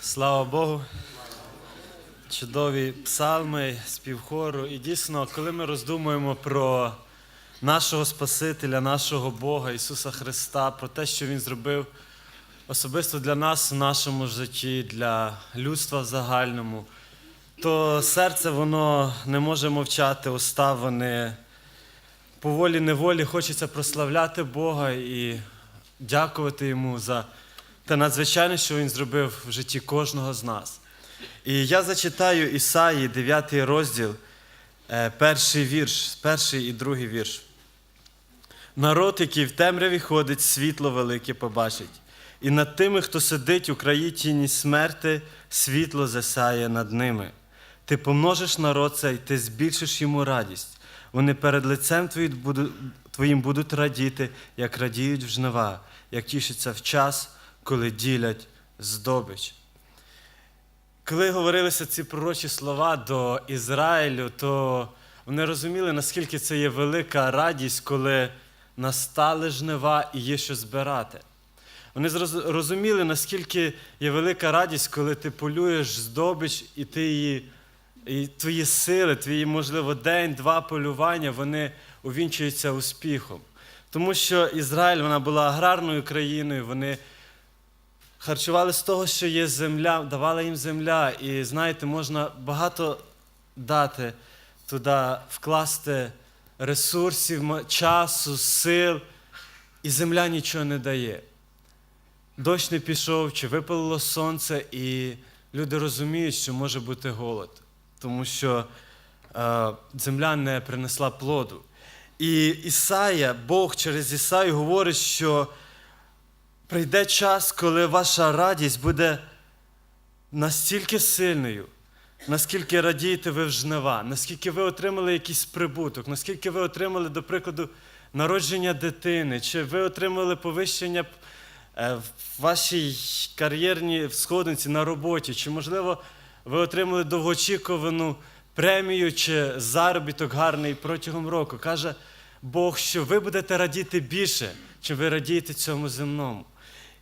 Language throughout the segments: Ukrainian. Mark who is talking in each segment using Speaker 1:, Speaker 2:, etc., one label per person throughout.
Speaker 1: Слава Богу. Чудові псалми, співхору. І дійсно, коли ми роздумуємо про нашого Спасителя, нашого Бога Ісуса Христа, про те, що Він зробив особисто для нас в нашому житті, для людства в загальному, то серце воно не може мовчати, уста вони по волі неволі хочеться прославляти Бога і дякувати Йому за те надзвичайне, що Він зробив в житті кожного з нас. І я зачитаю Ісаї, 9 розділ, е, перший вірш, перший і другий вірш. Народ, який в темряві ходить, світло велике побачить. І над тими, хто сидить у краї тіні смерти, світло засяє над ними. Ти помножиш народ цей, ти збільшиш йому радість. Вони перед лицем твоїм будуть радіти, як радіють в жнива, як тішаться в час, коли ділять здобич. Коли говорилися ці пророчі слова до Ізраїлю, то вони розуміли, наскільки це є велика радість, коли настали жнива і є що збирати. Вони розуміли, наскільки є велика радість, коли ти полюєш здобич, і ти її, і твої сили, твої, можливо, день, два полювання, вони увінчуються успіхом. Тому що Ізраїль вона була аграрною країною, вони харчували з того, що є земля, давала їм земля. І знаєте, можна багато дати туди, вкласти ресурсів, часу, сил, і земля нічого не дає. Дощ не пішов, чи випалило сонце, і люди розуміють, що може бути голод, тому що е, земля не принесла плоду. І Ісая, Бог через Ісаю говорить, що прийде час, коли ваша радість буде настільки сильною, наскільки радієте ви в жнива, наскільки ви отримали якийсь прибуток, наскільки ви отримали, до прикладу, народження дитини, чи ви отримали повищення е, в вашій кар'єрній сходинці на роботі, чи, можливо, ви отримали довгоочікувану премію чи заробіток гарний протягом року. Каже Бог, що ви будете радіти більше, чим ви радієте цьому земному.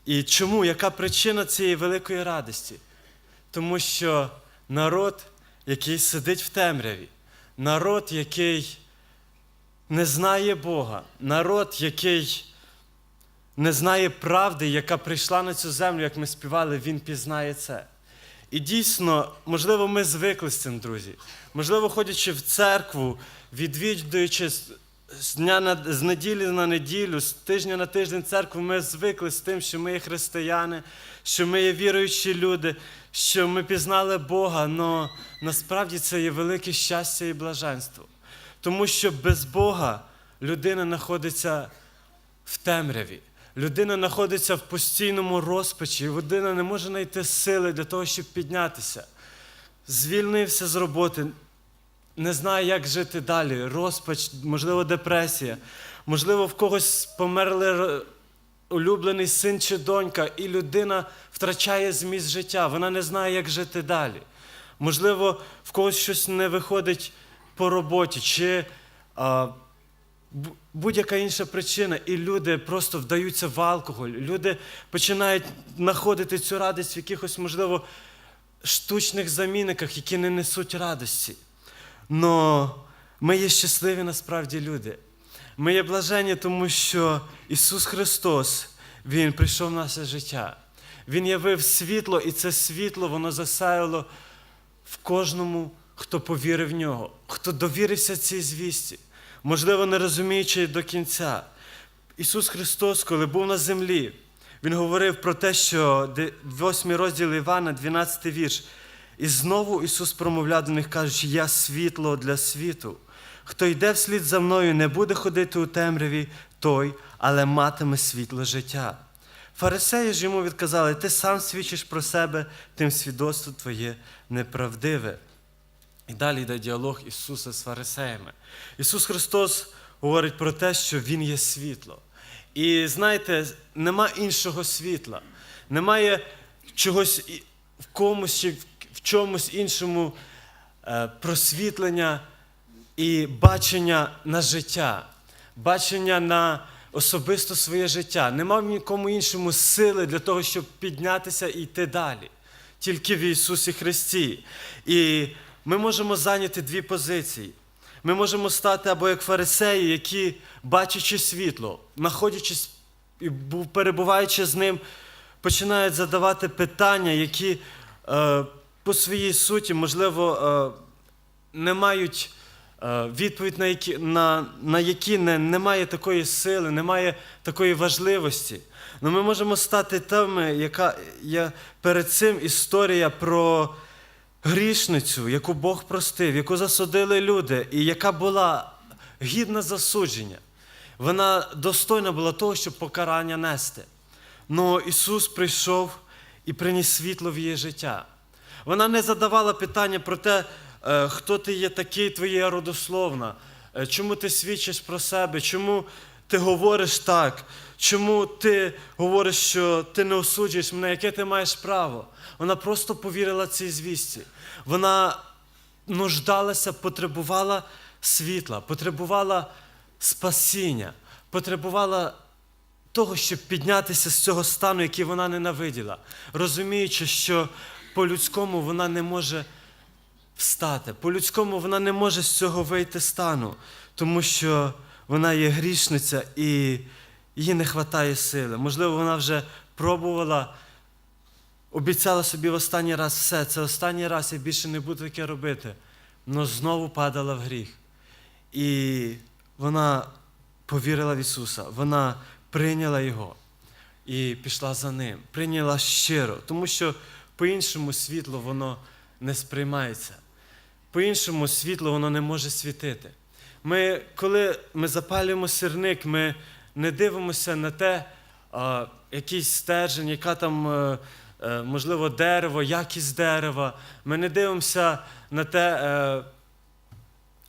Speaker 1: І чому? Яка причина цієї великої радості? Тому що народ, який сидить в темряві, народ, який не знає Бога, народ, який не знає правди, яка прийшла на цю землю, як ми співали, він пізнає це. І дійсно, можливо, ми звикли з цим, друзі. Можливо, ходячи в церкву, відвідуючи з- дня на з неділі на неділю, з тижня на тиждень церкву, ми звикли з тим, що ми є християни, що ми є віруючі люди, що ми пізнали Бога, але насправді це є велике щастя і блаженство. Тому що без Бога людина знаходиться в темряві. Людина знаходиться в постійному розпачі, людина не може знайти сили для того, щоб піднятися. Звільнився з роботи, не знає, як жити далі. Розпач, можливо, депресія, можливо, в когось померли улюблений син чи донька, і людина втрачає зміст життя, вона не знає, як жити далі. Можливо, в когось щось не виходить по роботі, чи а, будь-яка інша причина, і люди просто вдаються в алкоголь. Люди починають знаходити цю радість в якихось, можливо, штучних замінниках, які не несуть радості. Но ми є щасливі насправді люди. Ми є блажені, тому що Ісус Христос, Він прийшов в наше життя. Він явив світло, і це світло воно засяяло в кожному, хто повірив в нього, хто довірився цій звісті, можливо, не розуміючи до кінця. Ісус Христос, коли був на землі, Він говорив про те, що 8 розділ Івана, 12 вірш. І знову Ісус промовляв до них, кажучи, я світло для світу. Хто йде вслід за мною, не буде ходити у темряві той, але матиме світло життя. Фарисеї ж йому відказали, ти сам свідчиш про себе, тим свідоцтво твоє неправдиве. І далі йде діалог Ісуса з фарисеями. Ісус Христос говорить про те, що Він є світло. І знаєте, нема іншого світла, немає чогось в комусь чи в- чомусь іншому е, просвітлення і бачення на життя, бачення на особисто своє життя. Нема в нікому іншому сили для того, щоб піднятися і йти далі. тільки в Ісусі Христі. І ми можемо зайняти дві позиції. Ми можемо стати або як фарисеї, які, бачачи світло, знаходячись і перебуваючи з ним, починають задавати питання, які е, по своїй суті, можливо, е, не мають е, відповідь на які, на, на які не, немає такої сили, немає такої важливості. Но ми можемо стати тими, яка є перед цим історія про грішницю, яку Бог простив, яку засудили люди, і яка була гідна засудження. Вона достойна була того, щоб покарання нести. Но Ісус прийшов і приніс світло в її життя. Вона не задавала питання про те, е, хто ти є такий, твоя родословна, е, чому ти свідчиш про себе, чому ти говориш так, чому ти говориш, що ти не осуджуєш мене, яке ти маєш право. Вона просто повірила цій звісті. Вона нуждалася, потребувала світла, потребувала спасіння, потребувала того, щоб піднятися з цього стану, який вона ненавиділа, розуміючи, що по-людському вона не може встати, по-людському вона не може з цього вийти стану, тому що вона є грішниця і їй не вистачає сили. Можливо, вона вже пробувала, обіцяла собі в останній раз все, це останній раз я більше не буду таке робити, але знову падала в гріх. І вона повірила в Ісуса, вона прийняла Його і пішла за Ним. Прийняла щиро, тому що по-іншому світло воно не сприймається. По-іншому світло воно не може світити. Ми, коли ми запалюємо сірник, ми не дивимося на те, а, якийсь стержень, яка там, е, е, можливо, дерево, якість дерева. Ми не дивимося на те, е,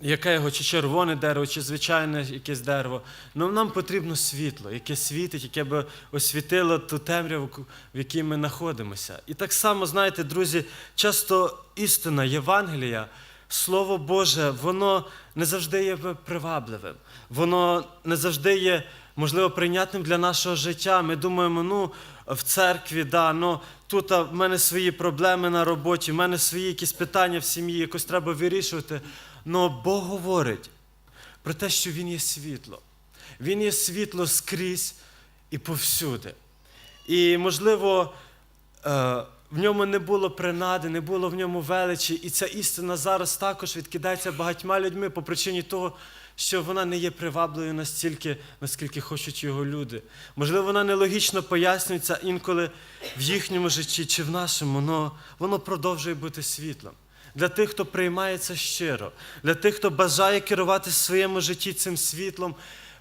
Speaker 1: яке його, чи червоне дерево, чи звичайне якесь дерево. Ну, нам потрібно світло, яке світить, яке би освітило ту темряву, в якій ми знаходимося. І так само, знаєте, друзі, часто істина Євангелія, Слово Боже, воно не завжди є привабливим. Воно не завжди є, можливо, прийнятним для нашого життя. Ми думаємо, ну, в церкві, да, ну, тут в мене свої проблеми на роботі, в мене свої якісь питання в сім'ї, якось треба вирішувати. Но Бог говорить про те, що Він є світло. Він є світло скрізь і повсюди. І, можливо, е, в ньому не було принади, не було в ньому величі, і ця істина зараз також відкидається багатьма людьми по причині того, що вона не є привабливою настільки, наскільки хочуть його люди. Можливо, вона нелогічно пояснюється інколи в їхньому житті чи в нашому, але воно продовжує бути світлом. Для тих, хто приймає це щиро, для тих, хто бажає керувати своєму житті цим світлом,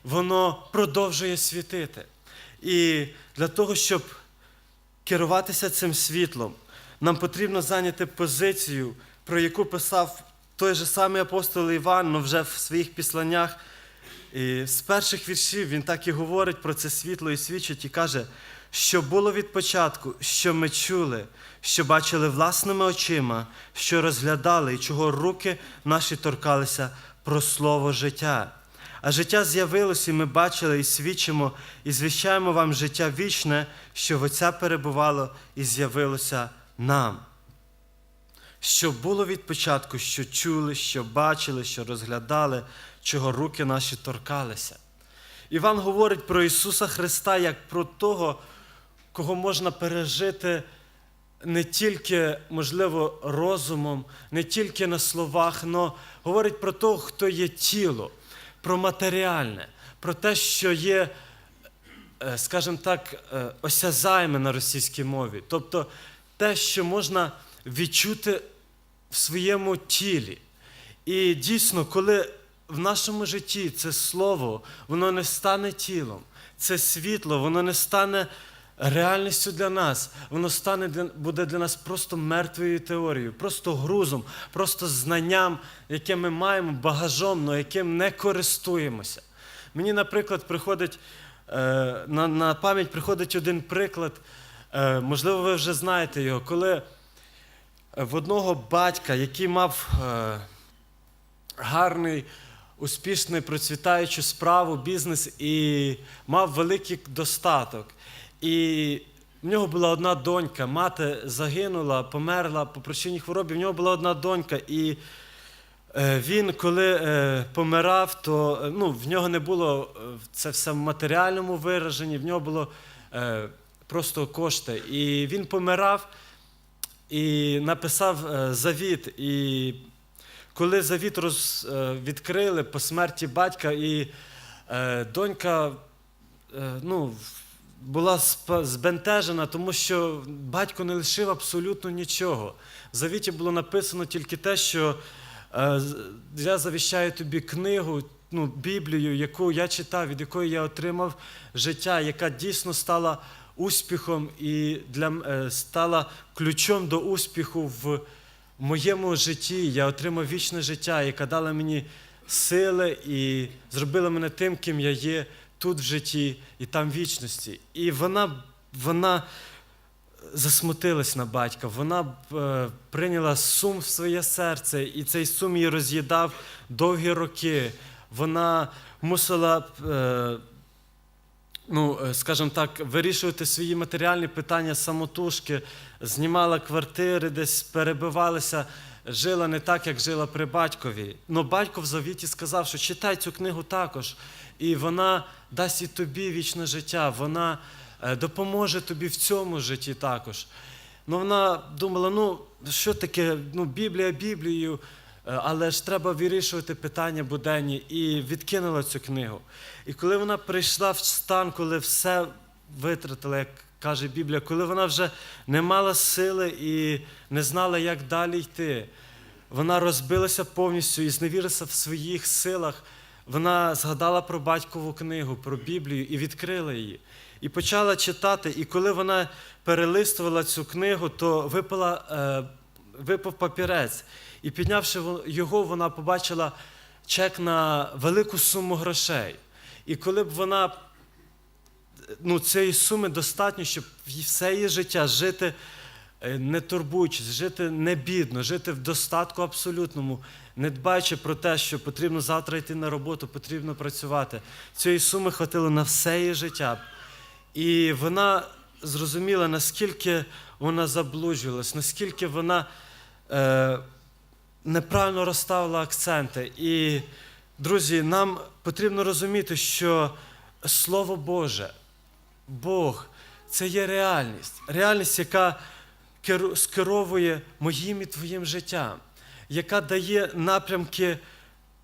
Speaker 1: воно продовжує світити. І для того, щоб керуватися цим світлом, нам потрібно зайняти позицію, про яку писав той же самий апостол Іван, але вже в своїх післаннях. І з перших віршів він так і говорить про це світло і свідчить, і каже, що було від початку, що ми чули, що бачили власними очима, що розглядали, і чого руки наші торкалися про слово життя. А життя з'явилося, і ми бачили і свідчимо, і звіщаємо вам життя вічне, що в Отця перебувало і з'явилося нам. Що було від початку, що чули, що бачили, що розглядали, чого руки наші торкалися. Іван говорить про Ісуса Христа як про того, кого можна пережити не тільки, можливо, розумом, не тільки на словах, але говорить про того, хто є тіло, про матеріальне, про те, що є, е, скажімо так, е, осязаєме на російській мові. Тобто те, що можна відчути в своєму тілі. І дійсно, коли в нашому житті це слово, воно не стане тілом, це світло, воно не стане реальністю для нас, воно стане для, буде для нас просто мертвою теорією, просто грузом, просто знанням, яке ми маємо, багажом, але яким не користуємося. Мені, наприклад, приходить е, на, на пам'ять приходить один приклад, е, можливо, ви вже знаєте його, коли в одного батька, який мав е, гарний, успішний, процвітаючу справу, бізнес і мав великий достаток. І в нього була одна донька, мати загинула, померла по причині хвороби. В нього була одна донька, і е, він, коли е, помирав, то е, ну, в нього не було це все в матеріальному вираженні, в нього було просто кошти. І він помирав і написав завіт. І коли завіт роз, відкрили по смерті батька, і донька ну, була збентежена, тому що батько не лишив абсолютно нічого. В завіті було написано тільки те, що е, я завіщаю тобі книгу, ну, Біблію, яку я читав, від якої я отримав життя, яка дійсно стала успіхом і для, е, стала ключом до успіху в моєму житті. Я отримав вічне життя, яка дала мені сили і зробила мене тим, ким я є тут в житті і там в вічності. І вона, вона засмутилась на батька, вона е, прийняла сум в своє серце, і цей сум її роз'їдав довгі роки. Вона мусила. Е, ну, е, скажімо так, вирішувати свої матеріальні питання самотужки, знімала квартири, десь перебивалася, жила не так, як жила при батькові. Но батько в завіті сказав, що читай цю книгу також, і вона дасть і тобі вічне життя, вона е, допоможе тобі в цьому житті також. Ну, вона думала, ну, що таке, ну, Біблія Біблією, е, але ж треба вирішувати питання буденні, і відкинула цю книгу. І коли вона прийшла в стан, коли все витратила, як каже Біблія, коли вона вже не мала сили і не знала, як далі йти, вона розбилася повністю і зневірилася в своїх силах. Вона згадала про батькову книгу, про Біблію і відкрила її. І почала читати. І коли вона перелистувала цю книгу, то випала, е, випав папірець. І піднявши його, вона побачила чек на велику суму грошей. І коли б вона ну, цієї суми достатньо, щоб все її життя жити е, не турбуючись, жити не бідно, жити в достатку абсолютному, не дбаючи про те, що потрібно завтра йти на роботу, потрібно працювати. Цієї суми хватило на все її життя. І вона зрозуміла, наскільки вона заблуджувалась, наскільки вона е, неправильно розставила акценти. І, друзі, нам потрібно розуміти, що Слово Боже, Бог це є реальність. Реальність, яка скеровує моїм і твоїм життям, яка дає напрямки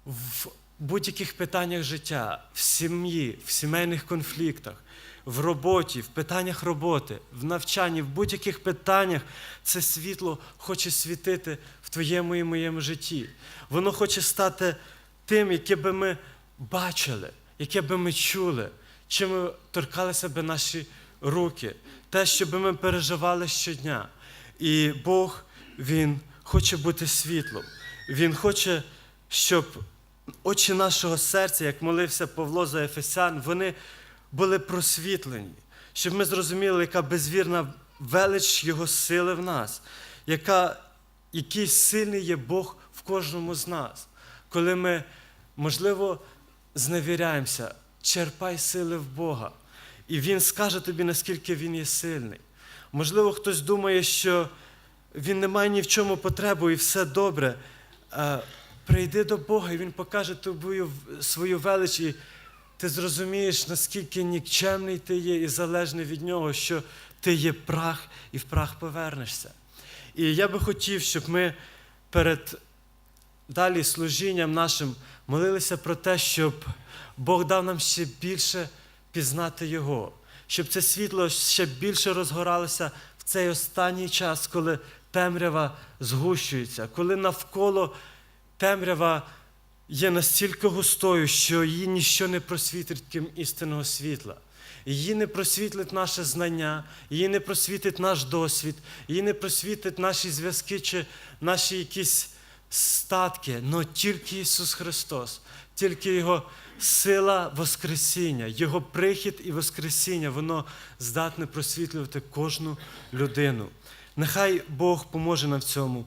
Speaker 1: в будь-яких питаннях життя, в сім'ї, в сімейних конфліктах, в роботі, в питаннях роботи, в навчанні, в будь-яких питаннях це світло хоче світити в твоєму і моєму житті. Воно хоче стати тим, яке би ми бачили, яке би ми чули, чим торкалися би наші руки, те, що би ми переживали щодня. І Бог, Він хоче бути світлом. Він хоче, щоб очі нашого серця, як молився Павло за Ефесян, вони були просвітлені, щоб ми зрозуміли, яка безвірна велич Його сили в нас, яка, який сильний є Бог в кожному з нас. Коли ми, можливо, зневіряємося, черпай сили в Бога. І Він скаже тобі, наскільки Він є сильний. Можливо, хтось думає, що він не має ні в чому потребу і все добре. Прийди до Бога, і Він покаже тобі свою велич, і ти зрозумієш, наскільки нікчемний ти є і залежний від нього, що ти є прах і в прах повернешся. І я би хотів, щоб ми перед далі служінням нашим молилися про те, щоб Бог дав нам ще більше пізнати Його, щоб це світло ще більше розгоралося в цей останній час, коли темрява згущується, коли навколо темрява є настільки густою, що її ніщо не просвітить крім істинного світла. Її не просвітлить наше знання, її не просвітить наш досвід, її не просвітить наші зв'язки чи наші якісь статки, але тільки Ісус Христос, тільки Його сила Воскресіння, Його прихід і Воскресіння, воно здатне просвітлювати кожну людину. Нехай Бог поможе нам в цьому.